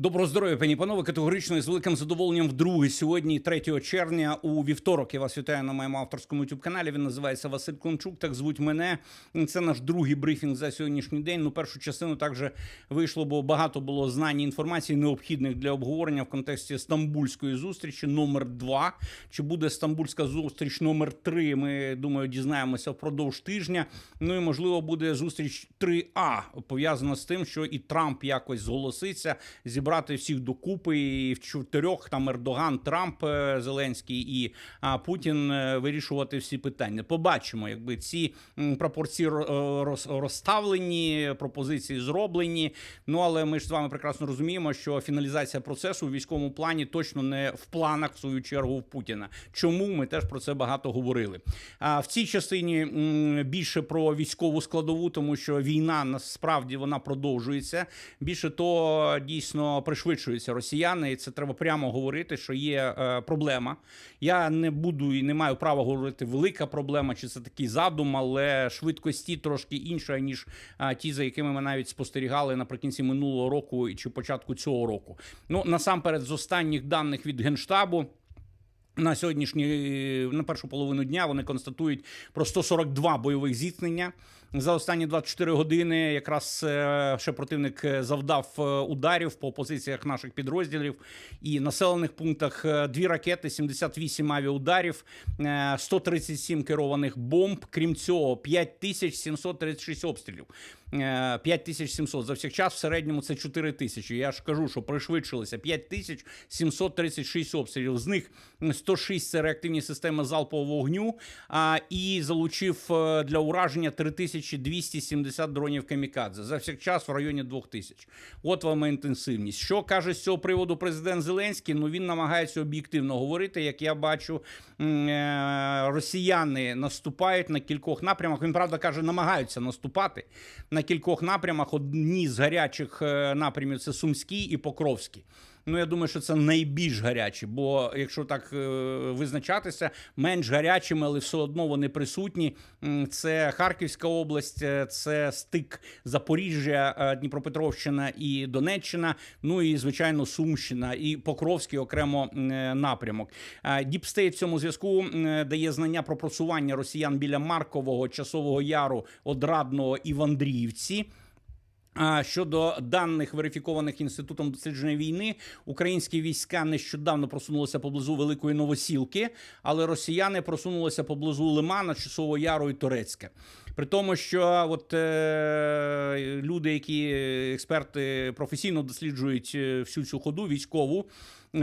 Доброго здоров'я, пані панове. Категорично і з великим задоволенням вдруге сьогодні, 3 червня, у вівторок. Я вас вітаю на моєму авторському youtube каналі. Він називається Василь Клончук. Так звуть мене. Це наш другий брифінг за сьогоднішній день. Ну, першу частину також вийшло, бо багато було знань і інформації, необхідних для обговорення в контексті стамбульської зустрічі номер 2 Чи буде стамбульська зустріч номер 3 Ми думаю, дізнаємося впродовж тижня. Ну і можливо буде зустріч 3А, пов'язана з тим, що і Трамп якось зголоситься зібрати всіх докупи і в чотирьох там Ердоган, Трамп, е, Зеленський і Путін е, вирішувати всі питання. Побачимо, якби ці пропорції ро- е, роз- розставлені, пропозиції зроблені. Ну але ми ж з вами прекрасно розуміємо, що фіналізація процесу у військовому плані точно не в планах в свою чергу в Путіна. Чому ми теж про це багато говорили? А в цій частині більше про військову складову, тому що війна насправді вона продовжується. Більше того, дійсно пришвидшуються росіяни, і це треба прямо говорити, що є е, проблема. Я не буду і не маю права говорити велика проблема, чи це такий задум, але швидкості трошки інша ніж а, ті, за якими ми навіть спостерігали наприкінці минулого року чи початку цього року. Ну насамперед, з останніх даних від генштабу. На сьогоднішній на першу половину дня вони констатують про 142 бойових зіткнення за останні 24 години. Якраз е, ще противник е, завдав е, ударів по позиціях наших підрозділів і населених пунктах. Дві ракети, 78 авіаударів, е, 137 керованих бомб. Крім цього, 5736 обстрілів. Е, 5700. За всіх час в середньому це 4 тисячі. Я ж кажу, що пришвидшилося 5736 обстрілів. З них 106 – це реактивні системи залпового вогню. І залучив для ураження 3270 дронів камікадзе. За всіх час в районі 2000. От вам інтенсивність. Що каже з цього приводу президент Зеленський? Ну він намагається об'єктивно говорити. Як я бачу, е, росіяни наступають на кількох напрямах. Він правда каже, намагаються наступати на кількох напрямах. Одні з гарячих е, напрямів це Сумський і Покровський. Ну, я думаю, що це найбільш гарячі, бо якщо так е, визначатися, менш гарячими, але все одно вони присутні. Це Харківська область, е, це стик Запоріжжя, е, Дніпропетровщина і Донеччина. Ну і звичайно Сумщина і Покровський окремо напрямок. Діпстейт в цьому зв'язку дає знання про просування росіян біля Маркового, Часового Яру, Одрадного і в Андріївці. Щодо даних верифікованих інститутом дослідження війни, українські війська нещодавно просунулися поблизу Великої Новосілки, але росіяни просунулися поблизу Лимана, Часового Яру і Турецьке. При тому, що от е, люди, які експерти професійно досліджують е, всю цю ходу військову.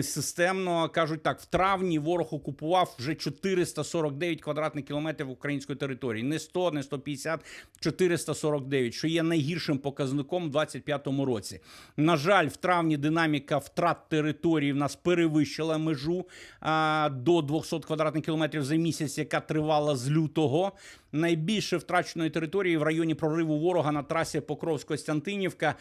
Системно кажуть так: в травні ворог окупував вже 449 квадратних кілометрів української території. Не 100, не 150, 449, що є найгіршим показником у 25-му році. На жаль, в травні динаміка втрат території в нас перевищила межу а, до 200 квадратних кілометрів за місяць, яка тривала з лютого. Найбільше втраченої території в районі прориву ворога на трасі Покровськ-Костянтинівка,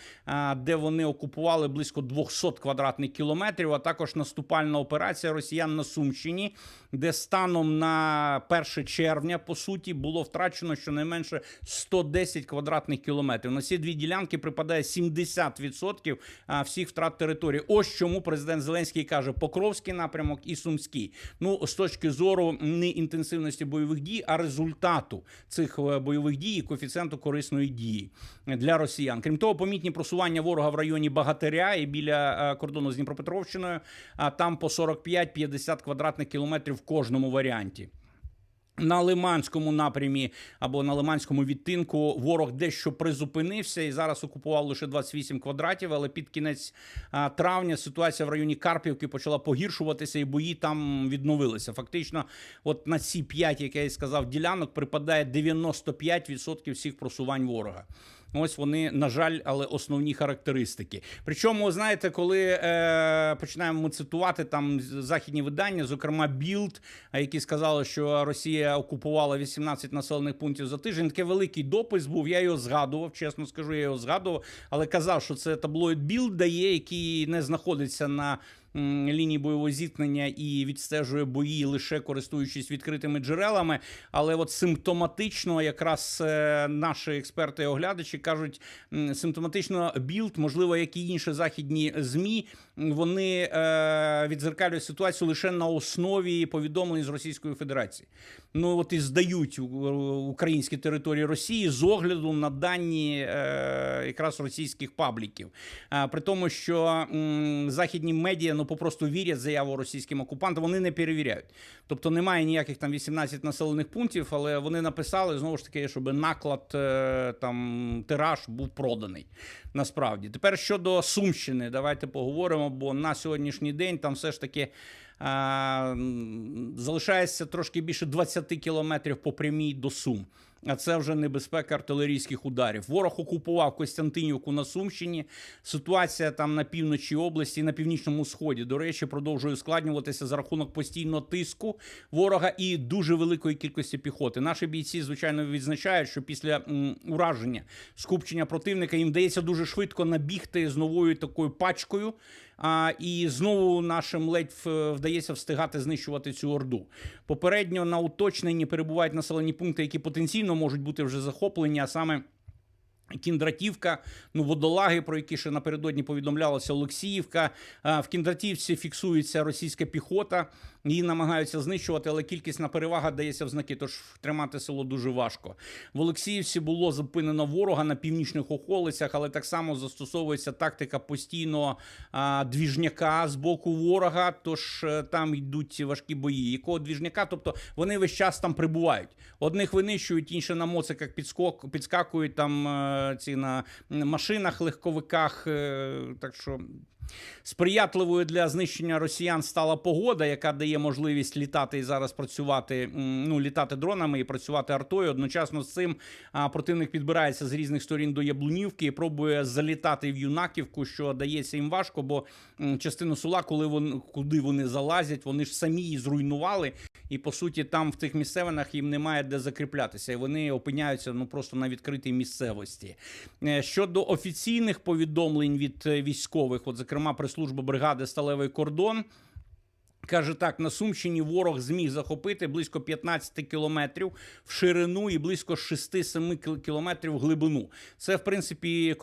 де вони окупували близько 200 квадратних кілометрів. А також наступальна операція росіян на Сумщині, де станом на 1 червня по суті було втрачено щонайменше 110 квадратних кілометрів. На ці дві ділянки припадає 70% всіх втрат території. Ось чому президент Зеленський каже: Покровський напрямок і Сумський. Ну з точки зору не інтенсивності бойових дій, а результату цих е, бойових дій коефіцієнту корисної дії для росіян. Крім того, помітні просування ворога в районі Багатиря і біля е, кордону з Дніпропетровщиною. А там по 45-50 квадратних кілометрів в кожному варіанті. На Лиманському напрямі або на Лиманському відтинку ворог дещо призупинився і зараз окупував лише 28 квадратів. Але під кінець травня ситуація в районі Карпівки почала погіршуватися, і бої там відновилися. Фактично, от на ці 5, як я і сказав, ділянок припадає 95% всіх просувань ворога. Ось вони, на жаль, але основні характеристики. Причому, знаєте, коли е, починаємо ми цитувати там західні видання, зокрема Білд, які сказали, що Росія окупувала 18 населених пунктів за тиждень. Такий великий допис був. Я його згадував, чесно скажу, я його згадував, але казав, що це таблоїд Білд дає, який не знаходиться на лінії бойового зіткнення і відстежує бої лише користуючись відкритими джерелами. Але от симптоматично, якраз е, наші експерти-оглядачі кажуть, симптоматично білд, можливо, як і інші західні змі, вони е, відзеркалюють ситуацію лише на основі повідомлень з Російської Федерації. Ну от і здають українські території Росії з огляду на дані е, якраз російських пабліків. А, при тому, що м, західні медіа ну попросту вірять заяву російським окупантам, вони не перевіряють. Тобто немає ніяких там 18 населених пунктів, але вони написали знову ж таки, щоб наклад е, там тираж був проданий. Насправді, тепер щодо Сумщини, давайте поговоримо, бо на сьогоднішній день там все ж таки. А, залишається трошки більше 20 кілометрів по прямій до Сум. А це вже небезпека артилерійських ударів. Ворог окупував Костянтинівку на Сумщині. Ситуація там на півночі області, на північному сході, до речі, продовжує ускладнюватися за рахунок постійного тиску ворога і дуже великої кількості піхоти. Наші бійці, звичайно, відзначають, що після ураження скупчення противника їм вдається дуже швидко набігти з новою такою пачкою. А, і знову нашим ледь вдається встигати знищувати цю орду. Попередньо на уточненні перебувають населені пункти, які потенційно можуть бути вже захоплені, а саме. Кіндратівка, ну водолаги, про які ще напередодні повідомлялося Олексіївка. В Кіндратівці фіксується російська піхота, її намагаються знищувати, але кількісна перевага дається в знаки, тож тримати село дуже важко. В Олексіївці було зупинено ворога на північних околицях, але так само застосовується тактика постійного двіжняка з боку ворога. Тож е, там йдуть важкі бої. Якого двіжняка? Тобто вони весь час там прибувають. Одних винищують, інші на моциках підскок, підскакують там е, ці на машинах, легковиках. е, Так що. Сприятливою для знищення росіян стала погода, яка дає можливість літати і зараз працювати, ну літати дронами і працювати артою. Одночасно з цим противник підбирається з різних сторін до Яблунівки і пробує залітати в юнаківку, що дається їм важко, бо частину села, коли вони куди вони залазять, вони ж самі її зруйнували. І по суті, там в тих місцевинах їм немає де закріплятися, і вони опиняються ну просто на відкритій місцевості. Е, Щодо офіційних повідомлень від е, військових, от зокрема прес-служба бригади Сталевий кордон. Каже так, на Сумщині ворог зміг захопити близько 15 кілометрів в ширину і близько 6-7 кілометрів в глибину. Це, в принципі,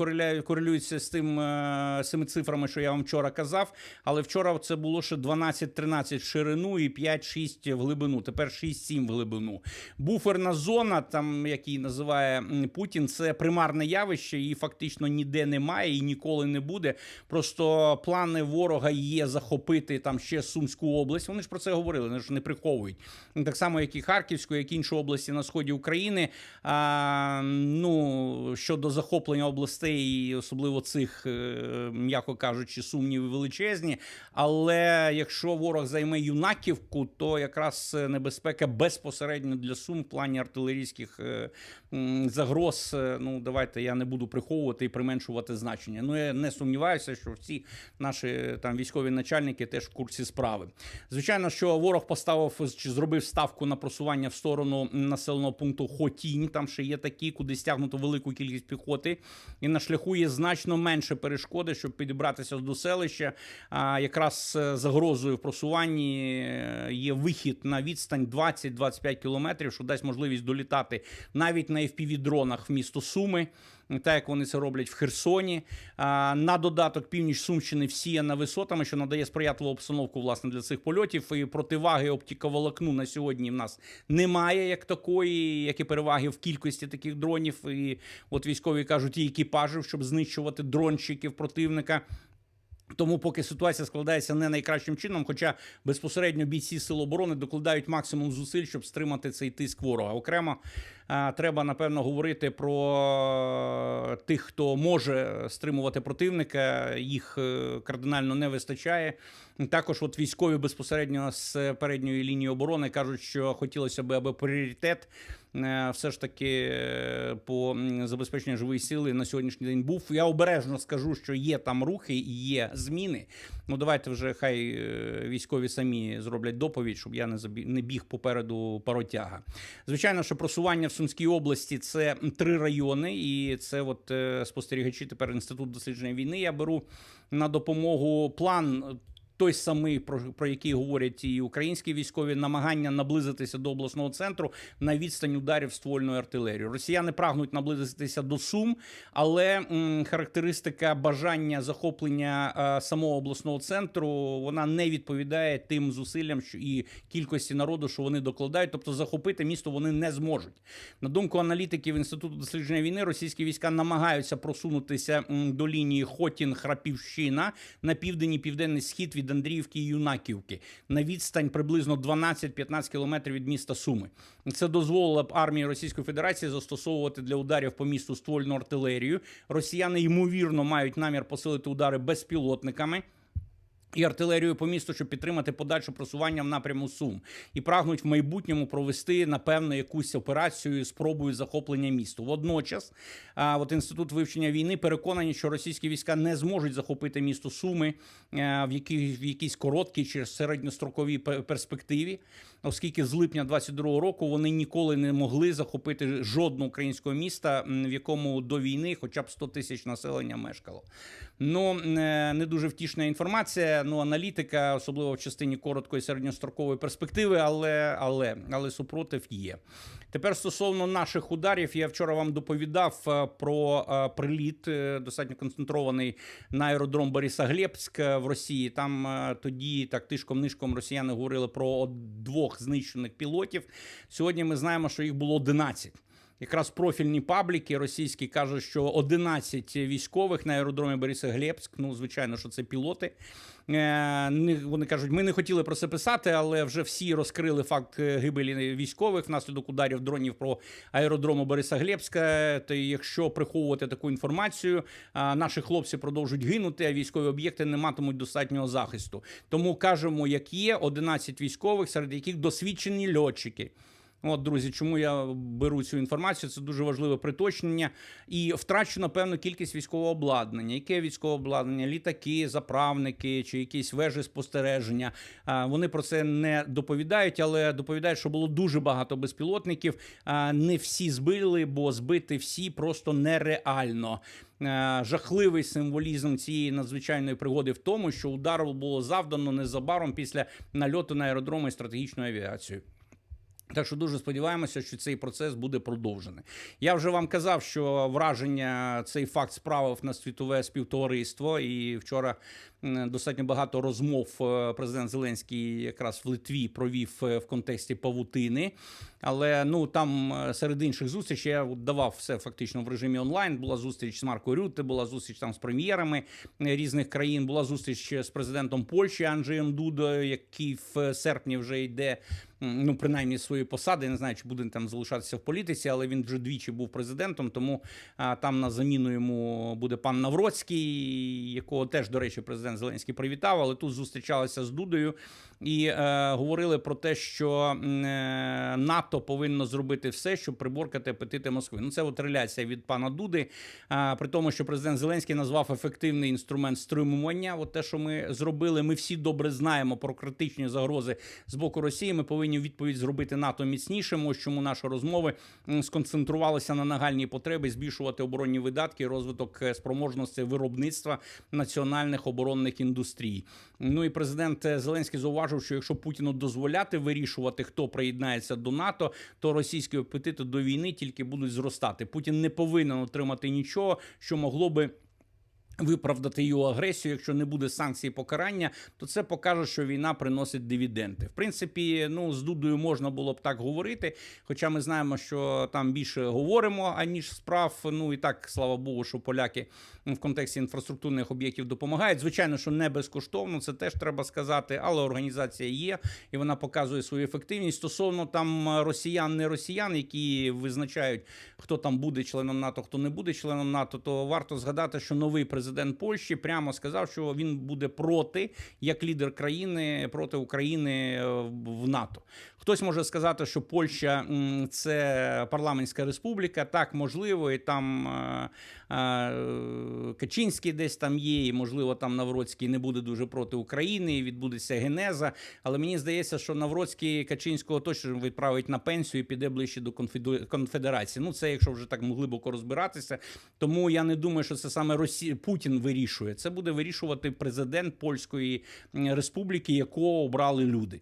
корелюється з тим е, цими цифрами, що я вам вчора казав. Але вчора це було ще 12-13 в ширину і 5-6 в глибину. Тепер 6-7 в глибину. Буферна зона, там як називає Путін, це примарне явище, її фактично ніде немає і ніколи не буде. Просто плани ворога є захопити там ще Сумську область. Вони ж про це говорили, вони ж не приховують. Так само, як і Харківську, як і інші області на сході України. А, ну щодо захоплення областей, особливо цих, е, м'яко кажучи, сумніви величезні. Але якщо ворог займе юнаківку, то якраз е, небезпека безпосередньо для сум в плані артилерійських е, загроз. Ну давайте я не буду приховувати і применшувати значення. Ну я не сумніваюся, що всі наші там військові начальники теж в курсі справи. Звичайно, що ворог поставив чи зробив ставку на просування в сторону населеного пункту Хотінь. Там ще є такі, куди стягнуто велику кількість піхоти, і на шляху є значно менше перешкоди, щоб підібратися до селища. А якраз е, загрозою в просуванні е, є вихід на відстань 20-25 кілометрів, що дасть можливість долітати навіть на FPV-дронах в місто Суми. Так як вони це роблять в Херсоні. На додаток північ Сумщини всіяна висотами, що надає сприятливу обстановку власне для цих польотів. І противаги оптиковолокну на сьогодні в нас немає як такої, як і переваги в кількості таких дронів. І от військові кажуть, і екіпажів, щоб знищувати дронщиків противника. Тому поки ситуація складається не найкращим чином, хоча безпосередньо бійці сил оборони докладають максимум зусиль, щоб стримати цей тиск ворога. Окремо треба напевно говорити про тих, хто може стримувати противника. Їх е, кардинально не вистачає. Також, от військові безпосередньо з передньої лінії оборони кажуть, що хотілося б, аби пріоритет е, все ж таки е, по забезпеченню живої сили на сьогоднішній день був. Я обережно скажу, що є там рухи і є зміни. Ну давайте вже хай е, військові самі зроблять доповідь, щоб я не забі... не біг попереду паротяга. Звичайно, що просування Сумській області це три райони, і це от е, спостерігачі тепер інститут дослідження війни. Я беру на допомогу план той самий, про, про який говорять і українські військові, намагання наблизитися до обласного центру на відстань ударів ствольної артилерії. Росіяни прагнуть наблизитися до Сум, але м, характеристика бажання захоплення е, самого обласного центру вона не відповідає тим зусиллям що і кількості народу, що вони докладають. Тобто захопити місто вони не зможуть. На думку аналітиків інституту дослідження війни, російські війська намагаються просунутися м, до лінії Хотін Храпівщина на південь і південний схід від Андріївки і Юнаківки на відстань приблизно 12-15 кілометрів від міста Суми. Це дозволило б армії Російської Федерації застосовувати для ударів по місту ствольну артилерію. Росіяни ймовірно мають намір посилити удари безпілотниками. І артилерію по місту, щоб підтримати подальше просування в напряму Сум, і прагнуть в майбутньому провести напевно якусь операцію спробою захоплення місту. Водночас, а, от інститут вивчення війни переконані, що російські війська не зможуть захопити місто Суми е, в якій в якійсь короткій чи середньостроковій перспективі, оскільки з липня 22-го року вони ніколи не могли захопити жодного українського міста, в якому до війни хоча б 100 тисяч населення мешкало. Ну е, не дуже втішна інформація. Ну, аналітика, особливо в частині короткої середньострокової перспективи, але але, але супротив є. Тепер стосовно наших ударів, я вчора вам доповідав е, про е, приліт е, достатньо концентрований на аеродром Борисоглебськ е, в Росії. Там тоді так тишком нишком росіяни говорили про двох знищених пілотів. Сьогодні ми знаємо, що їх було 11. Якраз профільні пабліки російські кажуть, що 11 військових на аеродромі Борисоглебськ, ну звичайно, що це пілоти. Е, Вони кажуть, ми не хотіли про це писати, але вже всі розкрили факт е, гибелі військових внаслідок ударів дронів про аеродрому Борисоглебська. То якщо приховувати таку інформацію, наші хлопці продовжують гинути, а військові об'єкти не матимуть достатнього захисту. Тому кажемо, як є, 11 військових, серед яких досвідчені льотчики. От, друзі, чому я беру цю інформацію? Це дуже важливе приточнення. І втрачено певну кількість військового обладнання. Яке військове обладнання? Літаки, заправники чи якісь вежі спостереження. Вони про це не доповідають, але доповідають, що було дуже багато безпілотників. Не всі збили, бо збити всі просто нереально. Жахливий символізм цієї надзвичайної пригоди в тому, що удар було завдано незабаром після нальоту на аеродроми і стратегічну авіацію. Так що дуже сподіваємося, що цей процес буде продовжений. Я вже вам казав, що враження цей факт справив на світове співтовариство. І вчора достатньо багато розмов е, президент Зеленський якраз в Литві провів е, в контексті павутини. Але ну там е, серед інших зустрічей я давав все фактично в режимі онлайн. Була зустріч з Марко Рютте, була зустріч там з прем'єрами різних країн. Була зустріч з президентом Польщі Анджеєм Дудою, який в серпні вже йде. Ну, принаймні з своєї посади, Я не знаю, чи буде там залишатися в політиці, але він вже двічі був президентом. Тому там на заміну йому буде пан Навроцький, якого теж, до речі, президент Зеленський привітав. Але тут зустрічалися з Дудою і е, говорили про те, що е, НАТО повинно зробити все, щоб приборкати апетити Москви. Ну, це от реляція від пана Дуди. А, при тому, що президент Зеленський назвав ефективний інструмент стримування. От те, що ми зробили, ми всі добре знаємо про критичні загрози з боку Росії. Ми повинні у відповідь зробити НАТО міцнішим. Ось чому наші розмови сконцентрувалися на нагальній потребі збільшувати оборонні видатки, розвиток е, спроможності виробництва національних оборонних індустрій. Ну і президент е, Зеленський зауважив, що якщо Путіну дозволяти вирішувати, хто приєднається до НАТО, то російські апетити до війни тільки будуть зростати. Путін не повинен отримати нічого, що могло би. Виправдати його агресію, якщо не буде санкцій покарання, то це покаже, що війна приносить дивіденди. В принципі, ну з Дудою можна було б так говорити. Хоча ми знаємо, що там більше говоримо, аніж справ. Ну і так, слава Богу, що поляки в контексті інфраструктурних об'єктів допомагають. Звичайно, що не безкоштовно, це теж треба сказати, але організація є і вона показує свою ефективність. Стосовно там росіян, не росіян, які визначають, хто там буде членом НАТО, хто не буде членом НАТО, то варто згадати, що новий президент Польщі прямо сказав, що він буде проти як лідер країни проти України е, в НАТО. Хтось може сказати, що Польща це парламентська республіка. Так можливо, і там е, Качинський десь там є, і можливо там Навроцький не буде дуже проти України, і відбудеться генеза. Але мені здається, що Навроцький Качинського точно відправить на пенсію і піде ближче до конфедерації. Ну це якщо вже так глибоко розбиратися. Тому я не думаю, що це саме Росія Путін вирішує. Це буде вирішувати президент Польської республіки, якого обрали люди.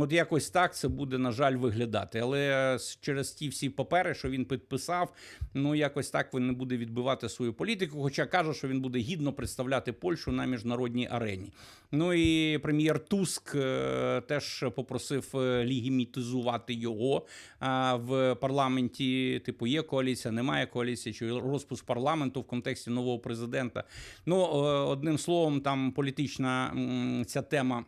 От якось так це буде, на жаль, виглядати. Але через ті всі папери, що він підписав, ну якось так він не буде відбивати свою політику. Хоча каже, що він буде гідно представляти Польщу на міжнародній арені. Ну і прем'єр Туск е, теж попросив е, легімітизувати його в парламенті. Типу, є коаліція, немає коаліції, чи розпуск парламенту в контексті нового президента. Ну, е, одним словом, там політична ця тема.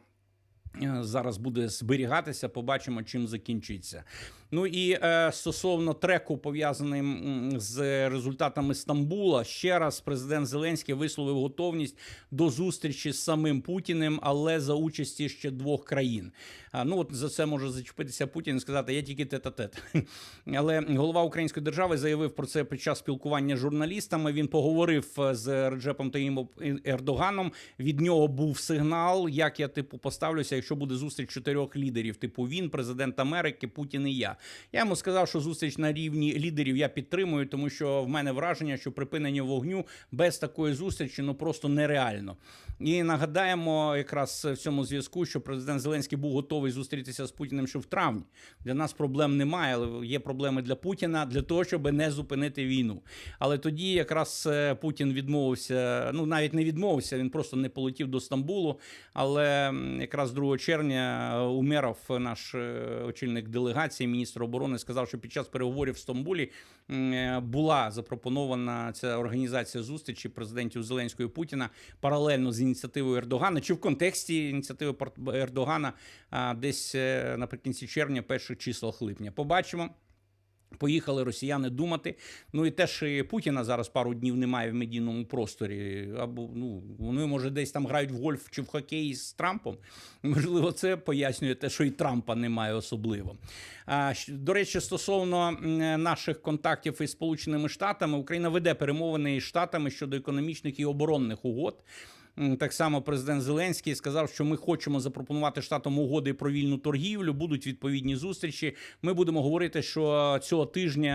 Е, Зараз буде зберігатися, побачимо, чим закінчиться. Ну і е, стосовно треку, пов'язаним з результатами Стамбула, ще раз президент Зеленський висловив готовність до зустрічі з самим Путіним, але за участі ще двох країн. А, ну от за це може зачепитися Путін і сказати: я тільки тет-а-тет. Але голова української держави заявив про це під час спілкування з журналістами. Він поговорив е, з Реджепом Таїмом Ердоганом. Від нього був сигнал, як я типу поставлюся, якщо буде зустріч чотирьох лідерів. Типу він, президент Америки, Путін і я. Я йому сказав, що зустріч на рівні лідерів я підтримую, тому що в мене враження, що припинення вогню без такої зустрічі ну просто нереально. І нагадаємо якраз в цьому зв'язку, що президент Зеленський був готовий зустрітися з Путіним ще в травні. Для нас проблем немає, але є проблеми для Путіна для того, щоб не зупинити війну. Але тоді якраз е, Путін відмовився. Ну навіть не відмовився, він просто не полетів до Стамбулу. Але якраз 2 червня е, Умеров, наш е, очільник делегації, міністр оборони, сказав, що під час переговорів в Стамбулі е, була запропонована ця організація зустрічі президентів Зеленського і Путіна паралельно з ініціативою Ердогана, чи в контексті ініціативи Ердогана десь наприкінці червня, перших числах липня. Побачимо. Поїхали росіяни думати. Ну і те, що Путіна зараз пару днів немає в медійному просторі. Або ну вони може десь там грають в гольф чи в хокей з Трампом. Можливо, це пояснює те, що і Трампа немає особливо. А до речі, стосовно наших контактів із Сполученими Штатами, Україна веде перемовини із Штатами щодо економічних і оборонних угод. Так само президент Зеленський сказав, що ми хочемо запропонувати штатам угоди про вільну торгівлю. Будуть відповідні зустрічі. Ми будемо говорити, що цього тижня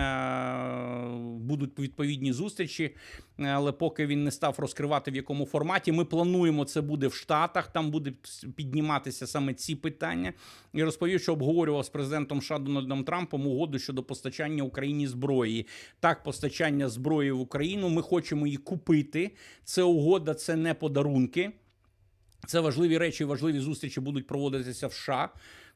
е, будуть відповідні зустрічі, але поки він не став розкривати в якому форматі. Ми плануємо це буде в Штатах. Там буде підніматися саме ці питання. І розповів, що обговорював з президентом США Дональдом Трампом угоду щодо постачання Україні зброї. Так, постачання зброї в Україну. Ми хочемо її купити. Це угода, це не подарунки. Це важливі речі, важливі зустрічі будуть проводитися в США.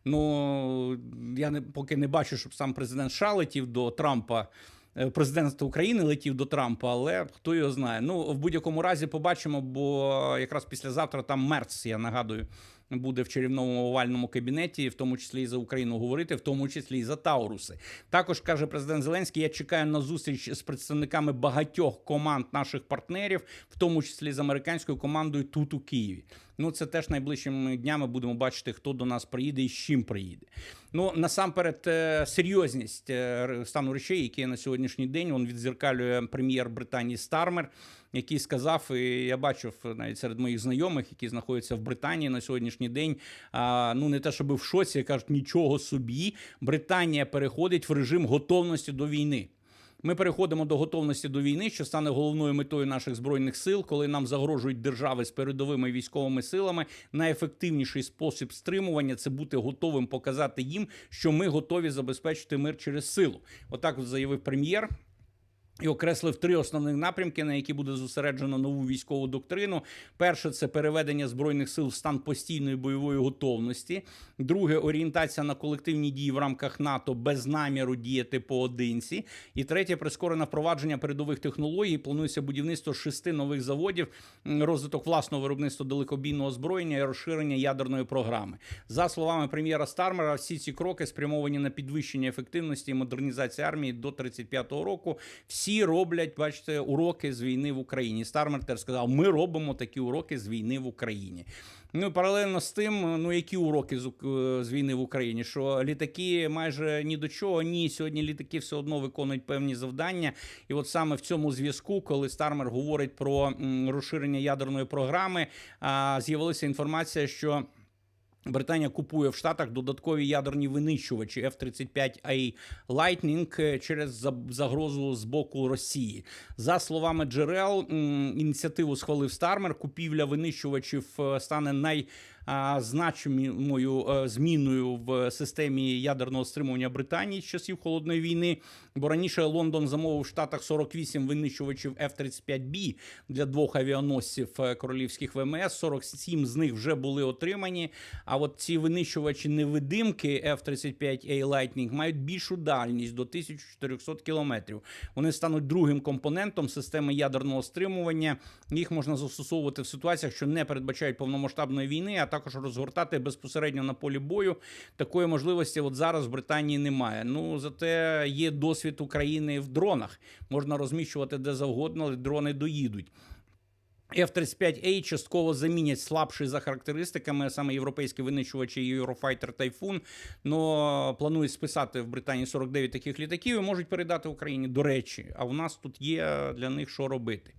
Ну я не поки не бачу, щоб сам президент США летів до Трампа. е, Президент України летів до Трампа, але хто його знає. Ну в будь-якому разі побачимо, бо якраз післязавтра там Мерц, я нагадую, буде в чарівному овальному кабінеті, в тому числі і за Україну говорити, в тому числі і за Тауруси. Також каже президент Зеленський: я чекаю на зустріч з представниками багатьох команд наших партнерів, в тому числі з американською командою тут у Києві. Ну це теж найближчими днями будемо бачити, хто до нас приїде і з чим приїде. Ну насамперед, е, серйозність е, стану речей, які на сьогоднішній день, він відзеркалює прем'єр Британії Стармер, який сказав, і я бачив навіть серед моїх знайомих, які знаходяться в Британії на сьогоднішній день. Ну не те, щоб в шоці, кажуть, нічого собі. Британія переходить в режим готовності до війни. Ми переходимо до готовності до війни, що стане головною метою наших збройних сил, коли нам загрожують держави з передовими військовими силами. Найефективніший спосіб стримування це бути готовим показати їм, що ми готові забезпечити мир через силу. Отак от заявив прем'єр. І окреслив три основних напрямки, на які буде зосереджено нову військову доктрину. Перше це переведення збройних сил в стан постійної бойової готовності. Друге орієнтація на колективні дії в рамках НАТО без наміру діяти поодинці. І третє прискорене впровадження передових технологій. Планується будівництво шести нових заводів, розвиток власного виробництва далекобійного озброєння і розширення ядерної програми. За словами прем'єра Стармера, всі ці кроки спрямовані на підвищення ефективності і модернізації армії до 35-го року. Всі роблять, бачите, уроки з війни в Україні. Стармер теж сказав: ми робимо такі уроки з війни в Україні. Ну паралельно з тим, ну які уроки з, з війни в Україні? Що літаки майже ні до чого, ні. Сьогодні літаки все одно виконують певні завдання. І от саме в цьому зв'язку, коли Стармер говорить про розширення ядерної програми, з'явилася інформація, що. Британія купує в Штатах додаткові ядерні винищувачі F-35A Lightning е, через загрозу з боку Росії. За словами джерел, ініціативу схвалив Стармер. Купівля винищувачів е, стане най значимою е, зміною в системі ядерного стримування Британії з часів холодної війни. Бо раніше Лондон замовив в Штатах 48 винищувачів F-35B для двох авіаносців е, королівських ВМС. 47 з них вже були отримані. А от ці винищувачі невидимки F-35A Lightning мають більшу дальність до 1400 кілометрів. Вони стануть другим компонентом системи ядерного стримування. Їх можна застосовувати в ситуаціях, що не передбачають повномасштабної війни, а також розгортати безпосередньо на полі бою. Такої можливості от зараз в Британії немає. Ну зате є досвід України в дронах. Можна розміщувати де завгодно, але дрони доїдуть. F-35A частково замінять слабші за характеристиками саме європейські винищувачі Eurofighter Typhoon. Но планують списати в Британії 49 таких літаків і можуть передати Україні. До речі, а у нас тут є для них що робити.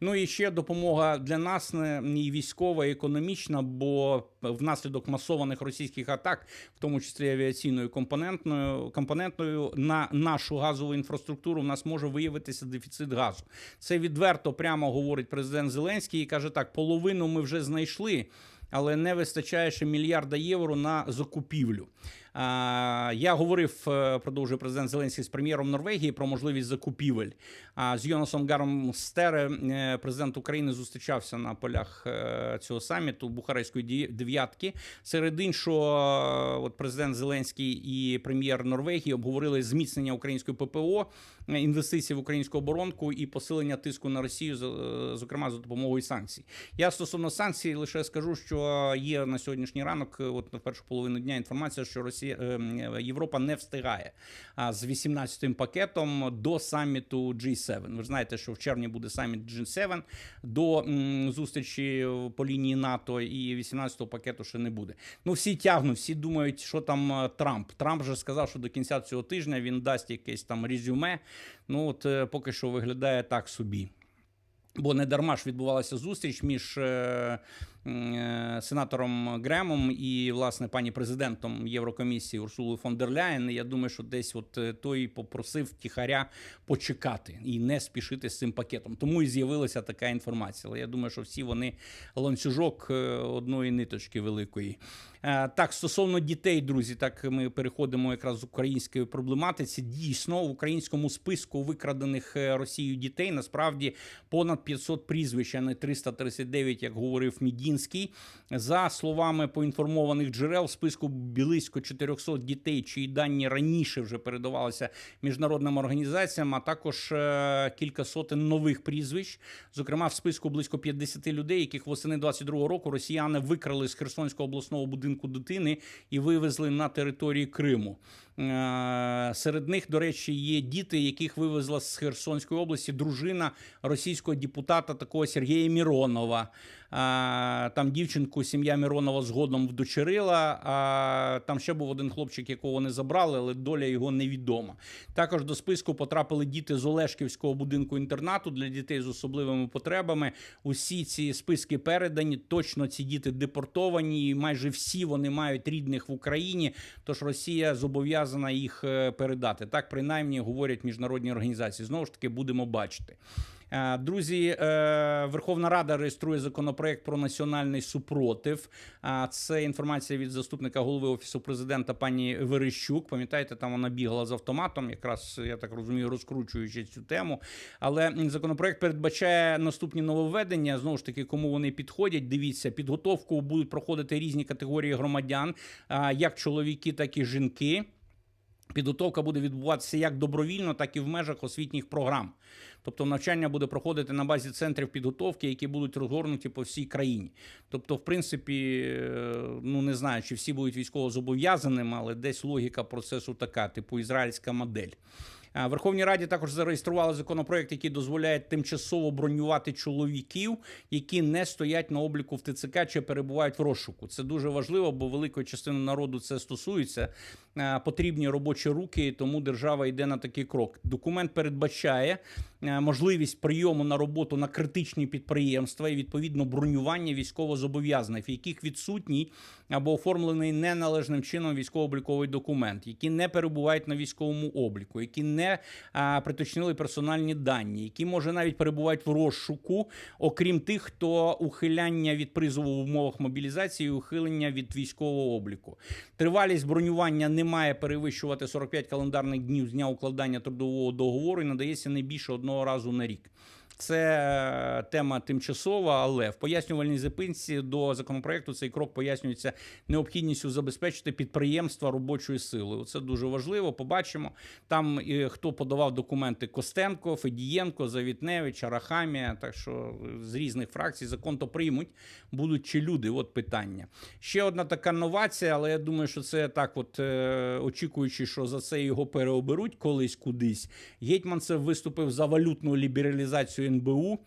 Ну і ще допомога для нас не і військова, і економічна, бо внаслідок масованих російських атак, в тому числі авіаційною компонентною компонентною, на нашу газову інфраструктуру, в нас може виявитися дефіцит газу. Це відверто прямо говорить президент Зеленський і каже: так: половину ми вже знайшли. Але не вистачає ще мільярда євро на закупівлю. Я говорив, е, продовжує президент Зеленський з прем'єром Норвегії про можливість закупівель. А з Йонасом Гаром Стере, е, президент України, зустрічався на полях е, цього саміту Бухарестської ді- дев'ятки. Серед іншого, от президент Зеленський і прем'єр Норвегії обговорили зміцнення української ППО, інвестиції в українську оборонку і посилення тиску на Росію, зокрема за допомогою санкцій. Я стосовно санкцій лише скажу, що є на сьогоднішній ранок, от на першу половину дня, інформація, що Росія е, Європа не встигає з 18-м пакетом до саміту G7. Ви знаєте, що в червні буде саміт G7, до зустрічі по лінії НАТО і 18-го пакету ще не буде. Ну всі тягнуть, всі думають, що там е, Трамп. Трамп вже сказав, що до кінця цього тижня він дасть якесь там резюме. Ну от е, поки що виглядає так собі. Бо не дарма ж відбувалася зустріч між е, е, сенатором Гремом і власне пані президентом Єврокомісії Урсулою фон дер Ляєн. Я думаю, що десь от е, той попросив тихаря почекати і не спішити з цим пакетом. Тому і з'явилася така інформація. Але я думаю, що всі вони ланцюжок е, одної ниточки великої. Е, Так, стосовно дітей, друзі, так ми переходимо якраз з української проблематиці. Дійсно, в українському списку викрадених е, Росією дітей насправді понад 500 прізвищ, а не 339, як говорив Мідінський. За словами поінформованих джерел, в списку близько 400 дітей, чиї дані раніше вже передавалися міжнародним організаціям, а також е, кілька сотень нових прізвищ. Зокрема, в списку близько 50 людей, яких восени 22-го року росіяни викрали з Херсонського обласного будинку дитини і вивезли на території Криму. Е, Серед них, до речі, є діти, яких вивезла з Херсонської області дружина російського депутата такого Сергія Міронова. А, Там дівчинку сім'я Міронова згодом вдочерила. А там ще був один хлопчик, якого вони забрали, але доля його невідома. Також до списку потрапили діти з Олешківського будинку інтернату для дітей з особливими потребами. Усі ці списки передані. Точно ці діти депортовані. і Майже всі вони мають рідних в Україні. Тож Росія зобов'язана їх е, передати. Так принаймні говорять міжнародні організації. Знову ж таки, будемо бачити. Е, Друзі, е, Верховна Рада реєструє законопроект про національний супротив. А Це інформація від заступника голови офісу президента пані Верещук. Пам'ятаєте, там вона бігала з автоматом, якраз я так розумію, розкручуючи цю тему. Але законопроект передбачає наступні нововведення. Знову ж таки, кому вони підходять. Дивіться, підготовку будуть проходити різні категорії громадян, як чоловіки, так і жінки. Підготовка буде відбуватися як добровільно, так і в межах освітніх програм. Тобто навчання буде проходити на базі центрів підготовки, які будуть розгорнуті по всій країні. Тобто, в принципі, е, ну не знаю, чи всі будуть військово зобов'язаними, але десь логіка процесу така, типу ізраїльська модель. Верховній Раді також зареєстрували законопроект, який дозволяє тимчасово бронювати чоловіків, які не стоять на обліку в ТЦК чи перебувають в розшуку. Це дуже важливо, бо великої частини народу це стосується. Е, Потрібні робочі руки, тому держава йде на такий крок. Документ передбачає е, можливість прийому на роботу на критичні підприємства і відповідно бронювання військовозобов'язаних, яких відсутній або оформлений неналежним чином військово-обліковий документ, які не перебувають на військовому обліку, які не приточнили персональні дані, які може навіть перебувають в розшуку, окрім тих, хто ухиляння від призову в умовах мобілізації, ухилення від військового обліку. Тривалість бронювання не має перевищувати 45 календарних днів з дня укладання трудового договору і надається не більше одного разу на рік. Це е, тема тимчасова, але в пояснювальній зупинці до законопроекту цей крок пояснюється необхідністю забезпечити підприємства робочою силою. Це дуже важливо. Побачимо там, е, хто подавав документи Костенко, Федієнко, Завітневич, Арахамія. Так що з різних фракцій закон то приймуть, будуть чи люди. От питання. Ще одна така новація, але я думаю, що це так, от е, очікуючи, що за це його переоберуть колись кудись. Гетьманцев виступив за валютну лібералізацію НБУ.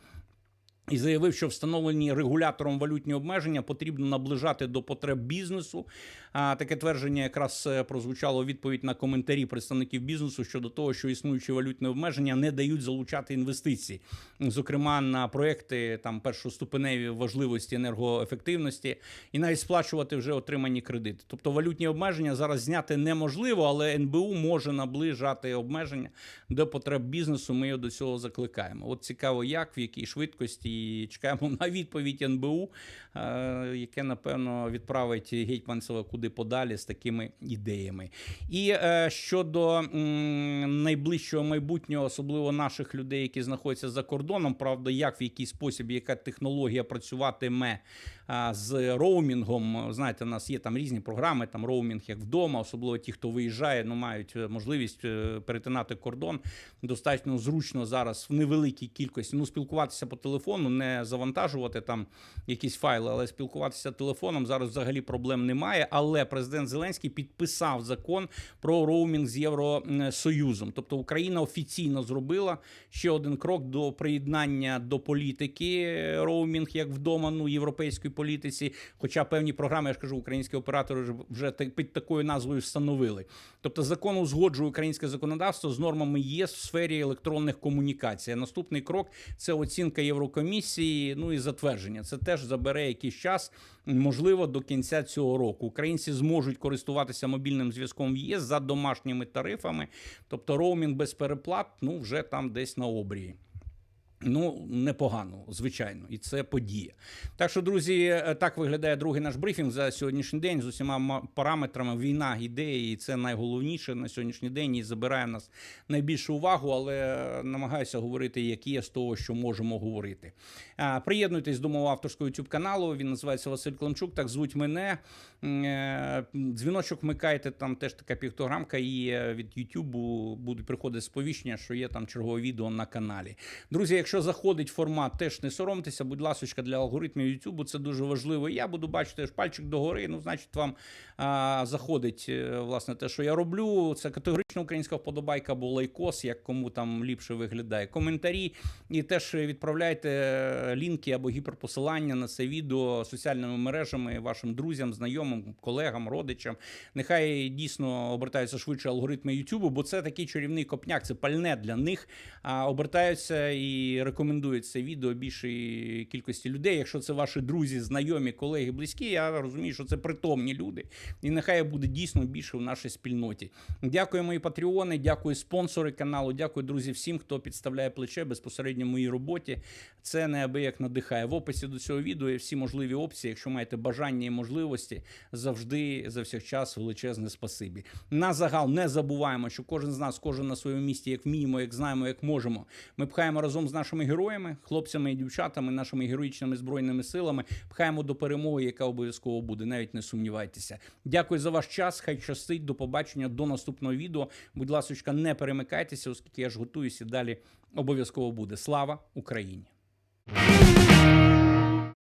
І заявив, що встановлені регулятором валютні обмеження потрібно наближати до потреб бізнесу. А таке твердження якраз е, прозвучало відповідь на коментарі представників бізнесу щодо того, що існуючі валютні обмеження не дають залучати інвестиції, зокрема на проекти там першоступеневі важливості енергоефективності, і навіть сплачувати вже отримані кредити. Тобто валютні обмеження зараз зняти неможливо, але НБУ може наближати обмеження до потреб бізнесу. Ми його до цього закликаємо. От цікаво, як в якій швидкості чекаємо на відповідь НБУ, е, яке напевно відправить Гетьманцева куди подалі з такими ідеями. І е, щодо найближчого майбутнього, особливо наших людей, які знаходяться за кордоном, правда, як в який спосіб, яка технологія працюватиме з роумінгом. Знаєте, у нас є там різні програми, там роумінг як вдома, особливо ті, хто виїжджає, ну мають е, можливість перетинати кордон. Достатньо зручно зараз в невеликій кількості. Ну, спілкуватися по телефону, не завантажувати там якісь файли, але спілкуватися телефоном зараз взагалі проблем немає. Але президент Зеленський підписав закон про роумінг з Євросоюзом. Тобто Україна офіційно зробила ще один крок до приєднання до політики е, роумінг як вдома, ну європейської політиці. Хоча певні програми, я ж кажу, українські оператори вже під такою назвою встановили. Тобто закон узгоджує українське законодавство з нормами ЄС в сфері електронних комунікацій. Наступний крок це оцінка Єврокомісії. Ну і затвердження. Це теж забере якийсь час, можливо, до кінця цього року. Українці зможуть користуватися мобільним зв'язком в ЄС за домашніми тарифами. Тобто роумінг без переплат, ну вже там десь на обрії. Ну, непогано, звичайно, і це подія. Так що, друзі, е, так виглядає другий наш брифінг за сьогоднішній день з усіма параметрами. Війна ідеї, і це найголовніше на сьогоднішній день і забирає в нас найбільшу увагу, але намагаюся говорити, як є з того, що можемо говорити. Приєднуйтесь до мого авторського youtube каналу. Він називається Василь Климчук. Так звуть мене. Е, Дзвіночок вмикайте, там теж така піктограмка є від YouTube. Будуть приходити сповіщення, що є там чергове відео на каналі. Друзі, якщо заходить формат, теж не соромтеся, будь ласка, для алгоритмів YouTube це дуже важливо. Я буду бачити аж пальчик догори. Ну, значить, вам а, заходить е, власне те, що я роблю. Це категорична українська вподобайка або лайкос, як кому там ліпше виглядає. Коментарі і теж відправляйте е, лінки або гіперпосилання на це відео соціальними мережами вашим друзям, знайомим, колегам, родичам. Нехай дійсно обертаються швидше алгоритми YouTube, бо це такий чарівний копняк, це пальне для них. А обертаються і рекомендують це відео більшій кількості людей. Якщо це ваші друзі, знайомі, колеги, близькі, я розумію, що це притомні люди. І нехай буде дійсно більше в нашій спільноті. Дякую, мої патреони, дякую спонсори каналу, дякую, друзі, всім, хто підставляє плече безпосередньо в моїй роботі. Це неабияк надихає. В описі до цього відео є всі можливі опції. Якщо маєте бажання і можливості, завжди за час величезне спасибі. На загал не забуваємо, що кожен з нас, кожен на своєму місці, як вміємо, як знаємо, як можемо. Ми пхаємо разом з нашими героями, хлопцями і дівчатами, нашими героїчними збройними силами, пхаємо до перемоги, яка обов'язково буде. Навіть не сумнівайтеся. Дякую за ваш час. Хай щастить. До побачення до наступного відео. Будь ласка, не перемикайтеся, оскільки я ж готуюся далі. Обов'язково буде. Слава Україні!